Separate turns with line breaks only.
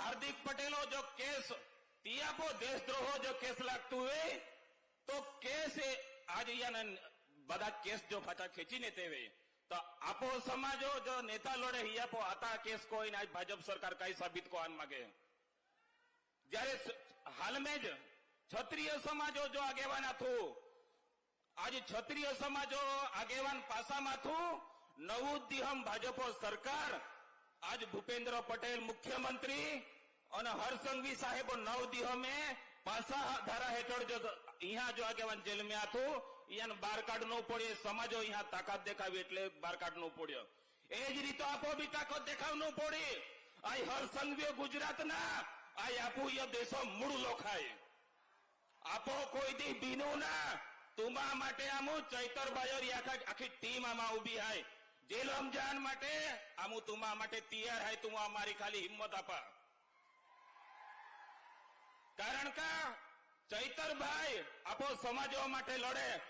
હાર્દિક પટેલો જો કેસ તિયાપો દેશદ્રોહો જો કેસ લાગતું હોય તો કેસ એ આજ અહીંયા બધા કેસ જો પાછા ખેંચીને તેવે તો આપો સમાજો જો નેતા લોડે હિયાપો આતા કેસ કોઈ આજ ભાજપ સરકાર કઈ સાબિત કોણ માગે જ્યારે સ- હાલમાં જ ક્ષત્રિય સમાજો જો આગેવાન હતું આજે ક્ષત્રિય સમાજો આગેવાન પાસામાંથી નવું દિહમ ભાજપો સરકાર આજ ભૂપેન્દ્ર પટેલ મુખ્યમંત્રી અને હરસંઘવી સાહેબો નવ દિહમે પાસા ધારા હેઠળ જો અહીંયા જો આગેવાન જેલમાં હતું અહીંયા બાર કાઢવું પડ્યો સમાજો અહીંયા તાકાત દેખાવી એટલે બાર કાઢવું પડ્યો. એ જ રીતે આપો બી તાકાત દેખાવવું પડી. આ હરસંઘવીઓ ગુજરાતના આ આપુ એ દેશો મૂળ લોખાય. આપો કોઈ દી બીનું ના તુમા માટે આમું ચૈતર બાયરી આખા આખી ટીમ આમાં ઊભી હાય. જેલ રમજાન માટે, આમ તુમા માટે તૈયાર હૈ તું અમારી ખાલી હિંમત આપા. કારણ કે ચૈતરભાઈ આપો સમાજો માટે લડે.